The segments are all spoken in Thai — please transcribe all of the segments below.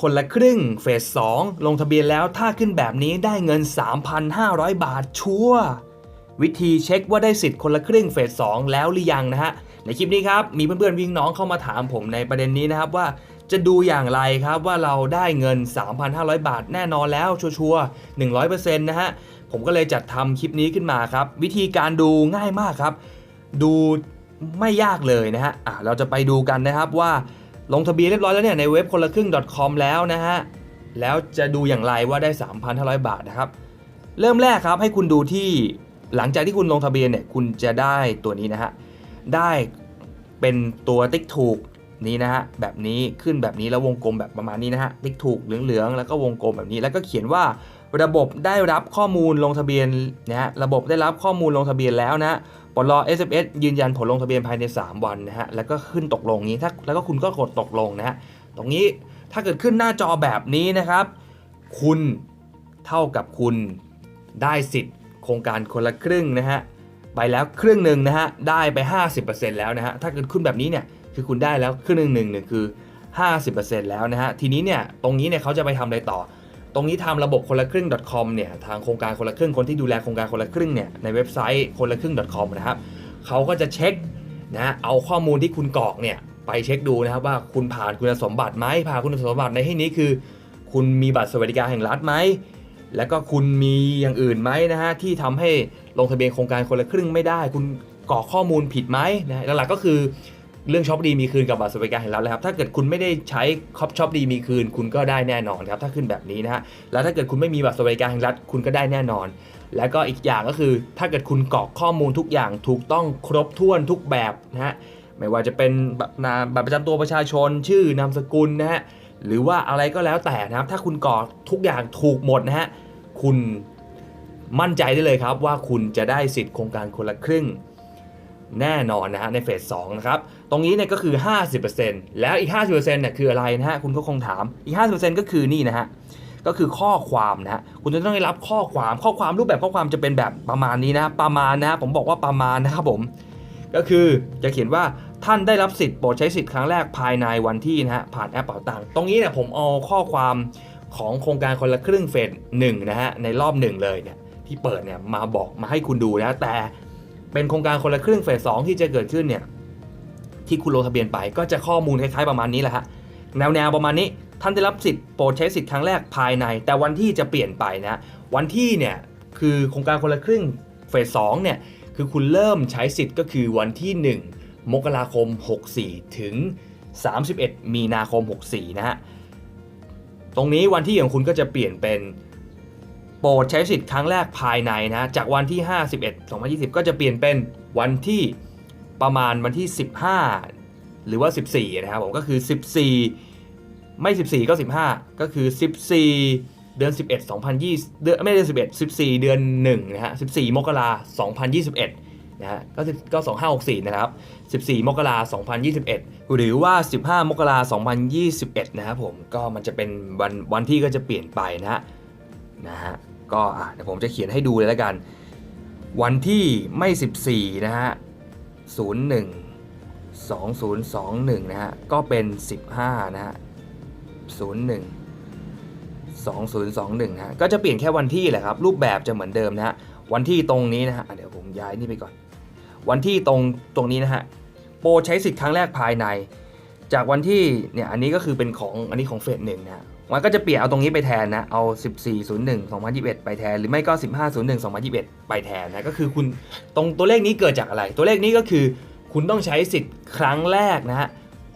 คนละครึ่งเฟส 2 ลงทะเบียนแล้วถ้าขึ้นแบบนี้ได้เงิน 3,500 บาทชัวร์วิธีเช็คว่าได้สิทธิ์คนละครึ่งเฟส 2 แล้วหรือยังนะฮะ ในคลิปนี้ครับ มีเพื่อนๆวิ่งน้องเข้ามาถามผมในประเด็นนี้นะครับว่าจะดูอย่างไรครับว่าเราได้เงิน 3,500 บาทแน่นอนแล้วชัวร์ๆ100%นะฮะ ผมก็เลยจัดทำคลิปนี้ขึ้นมาครับ วิธีการดูง่ายมากครับ ดูไม่ยากเลยนะฮะะเราจะไปดูกันนะครับว่า ลงทะเบียนเรียบร้อยแล้วเนี่ยในเว็บคนละครึ่ง .com แล้วนะฮะ แล้วจะดูอย่างไรว่าได้ 3,500 บาทนะครับ เริ่มแรกครับให้คุณดูที่หลังจากที่คุณลงทะเบียนเนี่ยคุณจะได้ตัวนี้นะฮะ ได้เป็นตัวติ๊กถูกนี้นะฮะแบบนี้ขึ้นแบบนี้แล้ววงกลมแบบประมาณนี้นะฮะติ๊กถูกเหลืองๆแล้วก็วงกลมแบบนี้แล้วก็เขียนว่า ระบบได้รับข้อมูลลงทะเบียนนะฮะระบบได้รับข้อมูลลงทะเบียนแล้วนะปลดรอ SMS ยืนยันผลลงทะเบียนภายใน 3 วันนะฮะแล้วก็ขึ้นตกลงนี้ถ้าแล้วก็คุณก็กดตกลงนะฮะตรงนี้ถ้าเกิดขึ้นหน้าจอแบบนี้นะครับ คุณเท่ากับคุณได้สิทธิ์ โครงการคนละครึ่งนะฮะไปแล้วครึ่งหนึ่งนะฮะได้ไป 50%แล้วนะฮะถ้าเกิดขึ้นแบบนี้เนี่ยคือคุณได้แล้วครึ่งหนึ่งหนึ่งเนี่ยคือ 50%แล้วนะฮะทีนี้เนี่ยตรงนี้เนี่ยเขาจะไปทำอะไรต่อ ตรงนี้ทำระบบคนละครึ่ง .com เนี่ยทางโครงการคนละครึ่งคนที่ดูแลโครงการคนละครึ่งเนี่ยในเว็บไซต์คนละครึ่ง .com นะครับเขาก็จะเช็คนะเอาข้อมูลที่คุณกรอกเนี่ยไปเช็คดูนะครับว่าคุณผ่านคุณสมบัติไหมผ่านคุณสมบัติในที่นี้คือ คุณมีบัตรสวัสดิการแห่งรัฐไหมแล้วก็คุณมีอย่างอื่นไหมนะฮะที่ทำให้ลงทะเบียนโครงการคนละครึ่งไม่ได้ คุณกรอกข้อมูลผิดไหมนะหลักๆก็คือ เรื่องช็อปดีมีคืนกับบัตรสวัสดิการแห่งรัฐเลยครับถ้าเกิดคุณไม่ได้ใช้คอปช็อปดีมีคืน คุณก็ได้แน่นอนครับถ้าขึ้นแบบนี้นะฮะแล้วถ้าเกิดคุณไม่มีบัตรสวัสดิการแห่งรัฐคุณก็ได้แน่นอน แล้วก็อีกอย่างก็คือ ถ้าเกิดคุณกรอกข้อมูลทุกอย่างถูกต้องครบถ้วนทุกแบบนะฮะไม่ว่าจะเป็นบัตรนามบัตรประจำตัวประชาชน ชื่อนามสกุลนะฮะหรือว่าอะไรก็แล้วแต่นะครับ ถ้าคุณกรอกทุกอย่างถูกหมดนะฮะคุณมั่นใจได้เลยครับว่าคุณจะได้สิทธิ์โครงการคนละครึ่ง แน่นอนนะฮะในเฟส2นะครับ ตรงนี้เนี่ยก็คือ 50%แล้วอีก 50%เนี่ยคืออะไรนะฮะคุณก็คงถามอีก 50%ก็คือนี่นะฮะก็คือข้อความนะฮะคุณจะต้องได้รับข้อความข้อความรูปแบบข้อความจะเป็นแบบประมาณนี้นะประมาณนะผมบอกว่าประมาณนะครับผม ก็คือจะเขียนว่าท่านได้รับสิทธิ์โปรดใช้สิทธิ์ครั้งแรกภายในวันที่นะฮะผ่านแอปเป๋าตังค์ตรงนี้เนี่ยผมเอาข้อความของโครงการคนละครึ่งเฟสหนึ่งนะฮะในรอบหนึ่งเลยเนี่ยที่เปิดเนี่ยมาบอกมาให้คุณดูนะแต่ เป็นโครงการคนละครึ่งเฟสสองที่จะเกิดขึ้นเนี่ยที่คุณลงทะเบียนไปก็จะข้อมูลคล้ายๆประมาณนี้แหละฮะแนวๆประมาณนี้ท่านได้รับสิทธิ์โปรดใช้สิทธิ์ครั้งแรกภายใน แต่วันที่จะเปลี่ยนไปนะวันที่เนี่ยคือโครงการคนละครึ่งเฟสสองเนี่ยคือคุณเริ่มใช้สิทธิ์ก็คือวันที่ 1 มกราคม 64 ถึง 31 มีนาคม 64 นะฮะตรงนี้วันที่ของคุณก็จะเปลี่ยนเป็น โปรดใช้สิทธิ์ครั้งแรกภายในนะ จากวันที่ 51 2020 ก็จะเปลี่ยนเป็นวันที่ประมาณวันที่ 15 หรือว่า 14 นะครับผมก็คือ 14 ไม่ 14 ก็ 15 ก็คือ 14 เดือน 11 2020 เดือนไม่เดือน11 14 เดือน1นะฮะ 14 มกราคม2021นะฮะก็10ก็2564นะครับ14มกราคม2021หรือว่า15มกราคม2021นะครับผมก็มันจะเป็นวันวันที่ก็จะเปลี่ยนไปนะฮะ นะฮะก็เดี๋ยวผมจะเขียนให้ดูเลยแล้วกัน วันที่ไม่ 14 นะฮะ 01 2021 นะฮะ ก็เป็น 15 นะฮะ 01 2021 นะฮะ ก็จะเปลี่ยนแค่วันที่แหละครับ รูปแบบจะเหมือนเดิมนะฮะ วันที่ตรงนี้นะฮะอะเดี๋ยวผมย้ายนี่ไปก่อน วันที่ตรงตรงนี้นะฮะ โปรใช้สิทธิ์ครั้งแรกภายใน จากวันที่เนี่ย อันนี้ก็คือเป็นของ อันนี้ของเฟสหนึ่งนะฮะ มันก็จะเปลี่ยนเอาตรงนี้ไปแทนนะ เอา 1401 2021 ไปแทน หรือไม่ก็ 1501 2021 ไปแทนนะ ก็คือคุณตรงตัวเลขนี้เกิดจากอะไร ตัวเลขนี้ก็คือ คุณต้องใช้สิทธิ์ครั้งแรกนะฮะ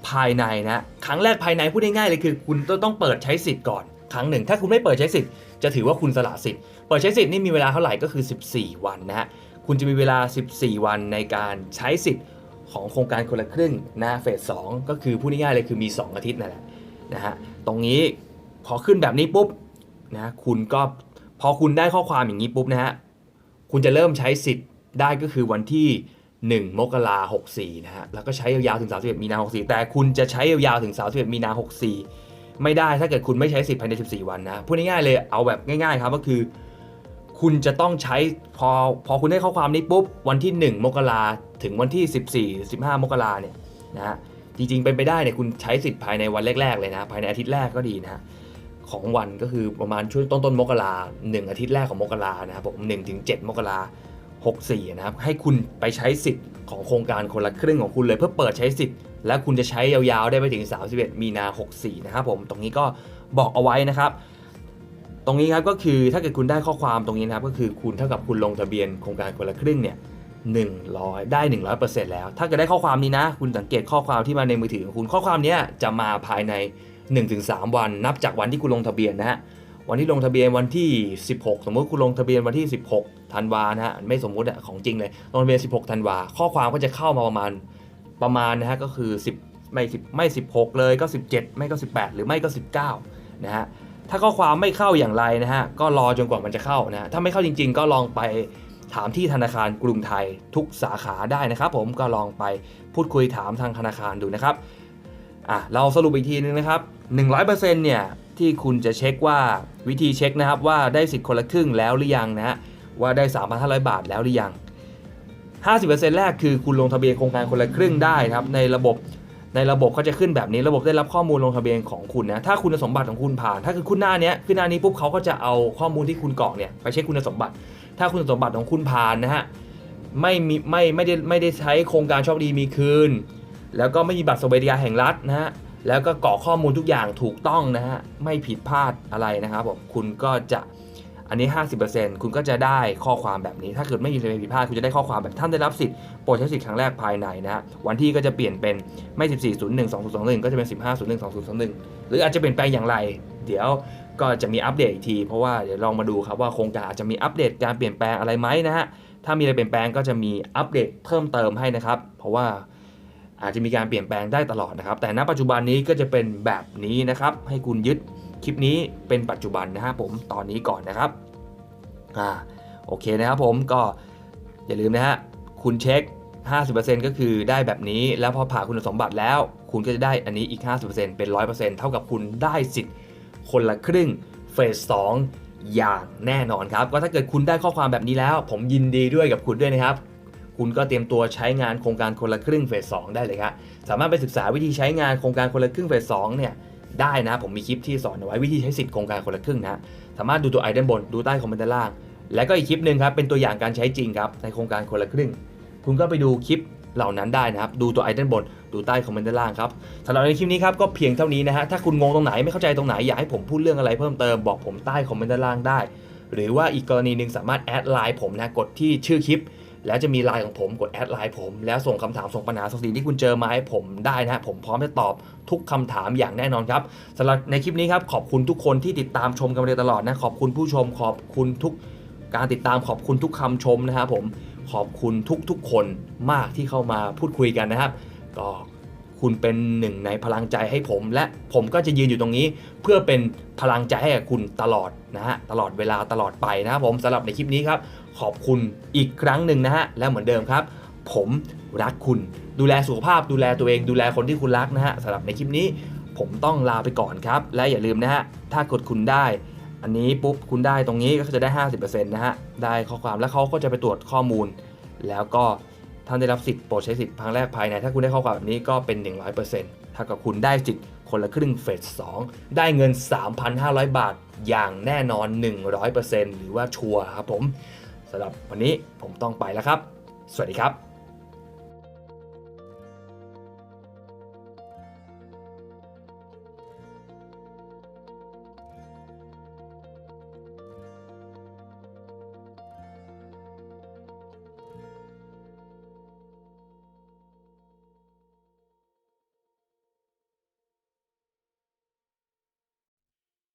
ภายในนะ ครั้งแรกภายในพูดง่ายๆเลยคือ คุณต้องเปิดใช้สิทธิ์ก่อนครั้งหนึ่ง ถ้าคุณไม่เปิดใช้สิทธิ์จะถือว่าคุณสละสิทธิ์ เปิดใช้สิทธิ์นี่มีเวลาเท่าไหร่ก็คือ 14 วันนะฮะ คุณจะมีเวลา 14 วันในการใช้สิทธิ์ของโครงการคนละครึ่งนะเฟส2ก็คือพูดง่ายๆเลยคือมี 2 อาทิตย์นั่นแหละนะฮะ ตรงนี้ พอขึ้นแบบนี้ปุ๊บนะคุณก็พอคุณได้ข้อความอย่างนี้ปุ๊บนะฮะคุณจะเริ่มใช้สิทธิ์ได้ก็คือวันที่ 1 มกราหกสี่นะฮะแล้วก็ใช้ยาวๆถึง 31 มีนา 64 แต่คุณจะใช้ยาวๆถึง 31 มีนา 64 ไม่ได้ถ้าเกิดคุณไม่ใช้สิทธิ์ภายใน 14 วันนะพูดง่ายๆเลยเอาแบบง่ายๆครับก็คือ คุณจะต้องใช้พอพอคุณได้ข้อความนี้ปุ๊บวันที่ 1 มกราถึงวันที่ 14 15 มกราเนี่ยนะฮะจจริงๆเป็นไปได้เนี่ยคุณใช้สิทธิ์ภายในวันแรกๆเลยนะภายในอาทิตย์แรกก็ดีนะฮะ ของวันก็คือประมาณช่วงต้นต้นมกราหนึ่งอาทิตย์แรกของมกรานะครับผมหนึ่งถึงเจ็ดมกราหกสี่นะครับให้คุณไปใช้สิทธิ์ของโครงการคนละครึ่งของคุณเลยเพื่อเปิดใช้สิทธิ์ และคุณจะใช้ยาวๆได้ไปถึง 31 มีนา 64 นะครับผมตรงนี้ก็บอกเอาไว้นะครับตรงนี้ครับก็คือถ้าเกิดคุณได้ข้อความตรงนี้นะครับก็คือคุณเท่ากับคุณลงทะเบียนโครงการคนละครึ่งเนี่ย100 ได้ 100%แล้ว ถ้าเกิดได้ข้อความนี้นะ คุณสังเกตข้อความที่มาในมือถือของคุณข้อความนี้จะมาภายใน 1-3 วันนับจากวันที่คุณลงทะเบียนนะฮะวันที่ลงทะเบียนวันที่ 16 สมมติคุณลงทะเบียนวันที่ 16ธันวานะฮะไม่สมมุติอะของจริงเลยลงทะเบียน 16ธันวาข้อความก็จะเข้ามาประมาณประมาณนะฮะก็คือ 10 ไม่10ไม่ 16 เลยก็ 17 ไม่ก็ 18 หรือไม่ก็ 19นะฮะถ้าข้อความไม่เข้าอย่างไรนะฮะก็รอจนกว่ามันจะเข้านะะถ้าไม่เข้าจริง ๆ ก็ลองไปถามที่ธนาคารกรุงไทยทุกสาขาได้นะครับ ผมก็ลองไปพูดคุยถามทางธนาคารดูนะครับ อะเราสรุปอีกทีนึงนะครับ 100%เนี่ยที่คุณจะเช็คว่าวิธีเช็คนะครับว่าได้สิทธิ์คนละครึ่งแล้วหรือยังนะฮะว่าได้ 3,500 บาทแล้วหรือยัง 50%แรกคือคุณลงทะเบียนโครงการคนละครึ่งได้ครับในระบบในระบบเขาจะขึ้นแบบนี้ระบบได้รับข้อมูลลงทะเบียนของคุณนะถ้าคุณสมบัติของคุณผ่าน ถ้าคือคุณหน้านี้ยขึ้นหน้านี้ปุ๊บเขาก็จะเอาข้อมูลที่คุณกรอกเนี่ยไปเช็คคุณสมบัติ ถ้าคุณสมบัติของคุณผ่านนะฮะไม่มีไม่ไม่ได้ไม่ได้ใช้โครงการโชคดีมีคืน แล้วก็ไม่มีบัตรสวัสดิการแห่งรัฐนะฮะแล้วก็กรอกข้อมูลทุกอย่างถูกต้องนะฮะไม่ผิดพลาดอะไรนะครับผมคุณก็จะอันนี้ 50%คุณก็จะได้ข้อความแบบนี้ ถ้าเกิดไม่มีอะไรผิดพลาด คุณจะได้ข้อความแบบท่านได้รับสิทธิ์ โปรดใช้สิทธิ์ครั้งแรกภายในนะฮะวันที่ก็จะเปลี่ยนเป็นไม่ 1401 2021 ก็จะเป็น 1501 2021 หรืออาจจะเปลี่ยนแปลงอย่างไร เดี๋ยวก็จะมีอัปเดตอีกที เพราะว่าเดี๋ยวลองมาดูครับว่าโครงการอาจจะมีอัปเดตการเปลี่ยนแปลงอะไรไหมนะฮะ ถ้ามีอะไรเปลี่ยนแปลงก็จะมีอัปเดตเพิ่มเติมให้นะครับ เพราะว่า อาจจะมีการเปลี่ยนแปลงได้ตลอดนะครับ แต่ณปัจจุบันนี้ก็จะเป็นแบบนี้นะครับ ให้คุณยึดคลิปนี้เป็นปัจจุบันนะฮะผมตอนนี้ก่อนนะครับอ่าโอเคนะครับผมก็อย่าลืมนะฮะคุณเช็ค 50%ก็คือได้แบบนี้ แล้วพอผ่านคุณสมบัติแล้ว คุณก็จะได้อันนี้อีก 50%เป็น 100%เท่ากับคุณได้สิทธิ์คนละครึ่งเฟส2อย่างแน่นอนครับ ก็ถ้าเกิดคุณได้ข้อความแบบนี้แล้ว ผมยินดีด้วยกับคุณด้วยนะครับ คุณก็เตรียมตัวใช้งานโครงการคนละครึ่งเฟส2ได้เลยครับสามารถไปศึกษาวิธีใช้งานโครงการคนละครึ่งเฟส2เนี่ยได้นะ ผมมีคลิปที่สอนเอาไว้วิธีใช้สิทธิ์โครงการคนละครึ่งนะสามารถดูตัวไอด้านบนดูใต้คอมเมนต์ด้านล่าง และก็อีกคลิปหนึ่งครับเป็นตัวอย่างการใช้จริงครับในโครงการคนละครึ่ง คุณก็ไปดูคลิปเหล่านั้นได้นะครับดูตัวไอด้านบนดูใต้คอมเมนต์ด้านล่างครับสำหรับในคลิปนี้ครับก็เพียงเท่านี้นะฮะถ้าคุณงงตรงไหนไม่เข้าใจตรงไหนอยากให้ผมพูดเรื่องอะไรเพิ่มเติมบอกผมใต้คอมเมนต์ด้านล่างได้ หรือว่าอีกกรณีหนึ่งสามารถแอดไลน์ผมนะกดที่ชื่อคลิป แล้วจะมีไลน์ของผมกดแอดไลน์ผม แล้วส่งคำถามส่งปัญหาสิ่งที่คุณเจอมาให้ผมได้นะฮะผมพร้อมจะตอบทุกคำถามอย่างแน่นอนครับสำหรับในคลิปนี้ครับขอบคุณทุกคนที่ติดตามชมกันมาโดยตลอดนะขอบคุณผู้ชมขอบคุณทุกการติดตามขอบคุณทุกคำชมนะครับผมขอบคุณทุกๆคนมากที่เข้ามาพูดคุยกันนะครับก็คุณเป็นหนึ่งในพลังใจให้ผม และผมก็จะยืนอยู่ตรงนี้ เพื่อเป็นพลังใจให้กับคุณตลอดนะฮะตลอดเวลาตลอดไปนะครับผมสำหรับในคลิปนี้ครับขอบคุณอีกครั้งหนึ่งนะฮะ และเหมือนเดิมครับ ผมรักคุณ ดูแลสุขภาพ ดูแลตัวเอง ดูแลคนที่คุณรักนะฮะสำหรับในคลิปนี้ ผมต้องลาไปก่อนครับ และอย่าลืมนะฮะ ถ้ากดคุณได้ อันนี้ปุ๊บคุณได้ตรงนี้ก็จะได้ 50%นะฮะ ได้ข้อความแล้วเขาก็จะไปตรวจข้อมูล แล้วก็ท่านได้รับสิทธิ์โปรดใช้สิทธิ์ครั้งแรกภายใน ถ้าคุณได้ข้อความแบบนี้ก็เป็น 100%ถ้ากับคุณได้สิทธิ์คนละครึ่งเฟส2ได้เงิน 3,500 บาทอย่างแน่นอน 100%หรือว่าชัวร์ครับผม สำหรับวันนี้ผมต้องไปแล้วครับ สวัสดีครับ